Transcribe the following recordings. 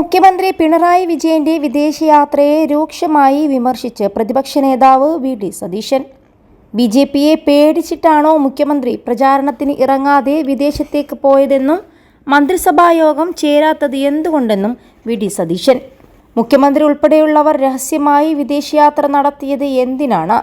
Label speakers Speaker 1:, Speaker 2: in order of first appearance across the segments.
Speaker 1: മുഖ്യമന്ത്രി പിണറായി വിജയന്റെ വിദേശയാത്രയെ രൂക്ഷമായി വിമർശിച്ച് പ്രതിപക്ഷ നേതാവ് V D Satheesan. B J പിയെ പേടിച്ചിട്ടാണോ മുഖ്യമന്ത്രി പ്രചാരണത്തിന് ഇറങ്ങാതെ വിദേശത്തേക്ക് പോയതെന്നും മന്ത്രിസഭായോഗം ചേരാത്തത് എന്തുകൊണ്ടെന്നും വി ഡി സതീശൻ. മുഖ്യമന്ത്രി ഉൾപ്പെടെയുള്ളവർ രഹസ്യമായി വിദേശയാത്ര നടത്തിയത് എന്തിനാണ്?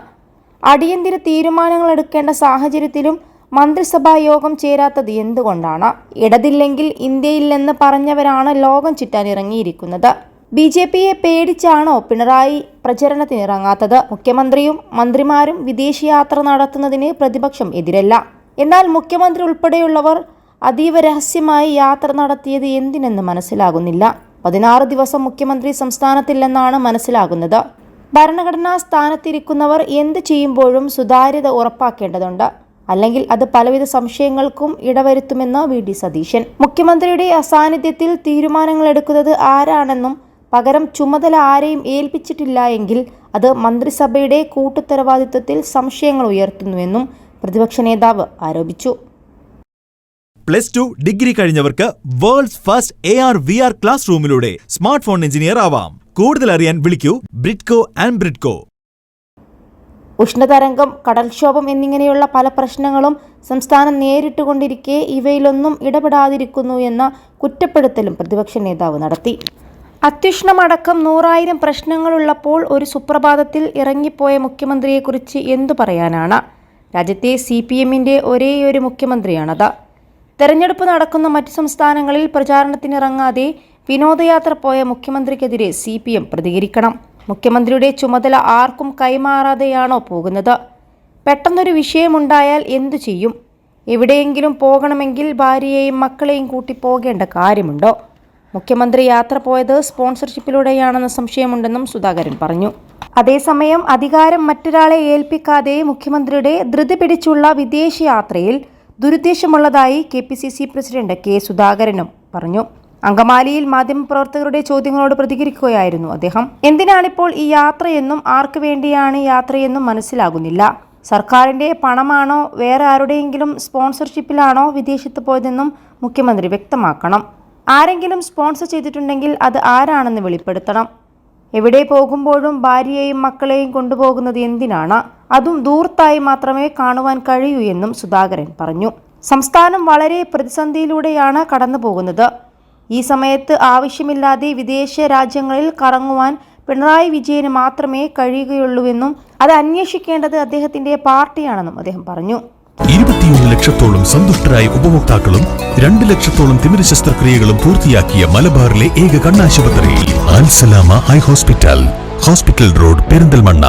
Speaker 1: അടിയന്തര തീരുമാനങ്ങൾ എടുക്കേണ്ട സാഹചര്യത്തിലും മന്ത്രിസഭാ യോഗം ചേരാത്തത് എന്തുകൊണ്ടാണ്? ഇടതില്ലെങ്കിൽ ഇന്ത്യയില്ലെന്ന് പറഞ്ഞവരാണ് ലോകം ചുറ്റാൻ ഇറങ്ങിയിരിക്കുന്നത് ബി ജെ പിയെ പേടിച്ചാണോ പിണറായി പ്രചരണത്തിനിറങ്ങാത്തത്? മുഖ്യമന്ത്രിയും മന്ത്രിമാരും വിദേശയാത്ര നടത്തുന്നതിന് പ്രതിപക്ഷം എതിരല്ല. എന്നാൽ മുഖ്യമന്ത്രി ഉൾപ്പെടെയുള്ളവർ അതീവ രഹസ്യമായി യാത്ര നടത്തിയത് എന്തിനെന്ന് മനസ്സിലാകുന്നില്ല. പതിനാറ് ദിവസം മുഖ്യമന്ത്രി സംസ്ഥാനത്തില്ലെന്നാണ് മനസ്സിലാകുന്നത്. ഭരണഘടനാ സ്ഥാനത്തിരിക്കുന്നവർ എന്ത് ചെയ്യുമ്പോഴും സുതാര്യത ഉറപ്പാക്കേണ്ടതുണ്ട്. അല്ലെങ്കിൽ അത് പലവിധ സംശയങ്ങൾക്കും ഇടവരുത്തുമെന്ന് വി. ഡി. സതീശൻ. മുഖ്യമന്ത്രിയുടെ അസാന്നിധ്യത്തിൽ തീരുമാനങ്ങൾ എടുക്കുന്നത് ആരാണെന്നും പകരം ചുമതല ആരെയും ഏൽപ്പിച്ചിട്ടില്ല എങ്കിൽ അത് മന്ത്രിസഭയുടെ കൂട്ടുത്തരവാദിത്വത്തിൽ സംശയങ്ങൾ ഉയർത്തുന്നുവെന്നും പ്രതിപക്ഷ നേതാവ് ആരോപിച്ചു.
Speaker 2: Plus two degree കഴിഞ്ഞവർക്ക് world's first A V R class റൂമിലൂടെ smart phone engineer ആവാം. കൂടുതൽ അറിയാൻ വിളിക്കൂ ബ്രിഡ്കോ ആൻഡ് ബ്രിഡ്കോ.
Speaker 1: ഉഷ്ണതരംഗം കടൽക്ഷോഭം എന്നിങ്ങനെയുള്ള പല പ്രശ്നങ്ങളും സംസ്ഥാനം നേരിട്ടുകൊണ്ടിരിക്കെ ഇവയിലൊന്നും ഇടപെടാതിരിക്കുന്നു എന്ന കുറ്റപ്പെടുത്തലും പ്രതിപക്ഷ നേതാവ് നടത്തി. അത്യുഷ്ണമടക്കം നൂറായിരം പ്രശ്നങ്ങളുള്ളപ്പോൾ ഒരു സുപ്രഭാതത്തിൽ ഇറങ്ങിപ്പോയ മുഖ്യമന്ത്രിയെക്കുറിച്ച് എന്തു പറയാനാണ്? രാജ്യത്തെ സി പി എമ്മിന്റെ ഒരേയൊരു മുഖ്യമന്ത്രിയാണത്. തെരഞ്ഞെടുപ്പ് നടക്കുന്ന മറ്റു സംസ്ഥാനങ്ങളിൽ പ്രചാരണത്തിനിറങ്ങാതെ വിനോദയാത്ര പോയ മുഖ്യമന്ത്രിക്കെതിരെ സി പ്രതികരിക്കണം. മുഖ്യമന്ത്രിയുടെ ചുമതല ആർക്കും കൈമാറാതെയാണോ പോകുന്നത്? പെട്ടെന്നൊരു വിഷയമുണ്ടായാൽ എന്തു ചെയ്യും? എവിടെയെങ്കിലും പോകണമെങ്കിൽ ഭാര്യയെയും മക്കളെയും കൂട്ടി പോകേണ്ട കാര്യമുണ്ടോ? മുഖ്യമന്ത്രി യാത്ര പോയത് സ്പോൺസർഷിപ്പിലൂടെയാണെന്ന സംശയമുണ്ടെന്നും സുധാകരൻ പറഞ്ഞു. അതേസമയം അധികാരം മറ്റൊരാളെ ഏൽപ്പിക്കാതെ മുഖ്യമന്ത്രിയുടെ ധൃതി പിടിച്ചുള്ള വിദേശയാത്രയിൽ ദുരുദ്ദേശമുള്ളതായി K P C C president K സുധാകരനും പറഞ്ഞു. അങ്കമാലിയിൽ മാധ്യമപ്രവർത്തകരുടെ ചോദ്യങ്ങളോട് പ്രതികരിക്കുകയായിരുന്നു അദ്ദേഹം. എന്തിനാണിപ്പോൾ ഈ യാത്രയെന്നും ആർക്കു വേണ്ടിയാണ് യാത്രയെന്നും മനസ്സിലാകുന്നില്ല. സർക്കാരിന്റെ പണമാണോ വേറെ ആരുടെയെങ്കിലും സ്പോൺസർഷിപ്പിലാണോ വിദേശത്ത് പോയതെന്നും മുഖ്യമന്ത്രി വ്യക്തമാക്കണം. ആരെങ്കിലും സ്പോൺസർ ചെയ്തിട്ടുണ്ടെങ്കിൽ അത് ആരാണെന്ന് വെളിപ്പെടുത്തണം. എവിടെ പോകുമ്പോഴും ഭാര്യയെയും മക്കളെയും കൊണ്ടുപോകുന്നത് എന്തിനാണ്? അതും ദൂർത്തായി മാത്രമേ കാണുവാൻ കഴിയൂ എന്നും സുധാകരൻ പറഞ്ഞു. സംസ്ഥാനം വളരെ പ്രതിസന്ധിയിലൂടെയാണ് കടന്നു പോകുന്നത് ഈ സമയത്ത് ആവശ്യമില്ലാതെ വിദേശ രാജ്യങ്ങളിൽ കറങ്ങുവാൻ പിണറായി വിജയന് മാത്രമേ കഴിയുകയുള്ളൂവെന്നും അത് അന്വേഷിക്കേണ്ടത് അദ്ദേഹത്തിന്റെ പാർട്ടിയാണെന്നും അദ്ദേഹം പറഞ്ഞു.
Speaker 3: ഇരുപത്തിയൊന്ന് ലക്ഷത്തോളം സന്തുഷ്ടരായ ഉപഭോക്താക്കളും രണ്ട് ലക്ഷത്തോളം തിമിര ശസ്ത്രക്രിയകളും പൂർത്തിയാക്കിയ മലബാറിലെ ഏക കണ്ണാശുപത്രി ഹോസ്പിറ്റൽ. Hospital road Perinthalmanna.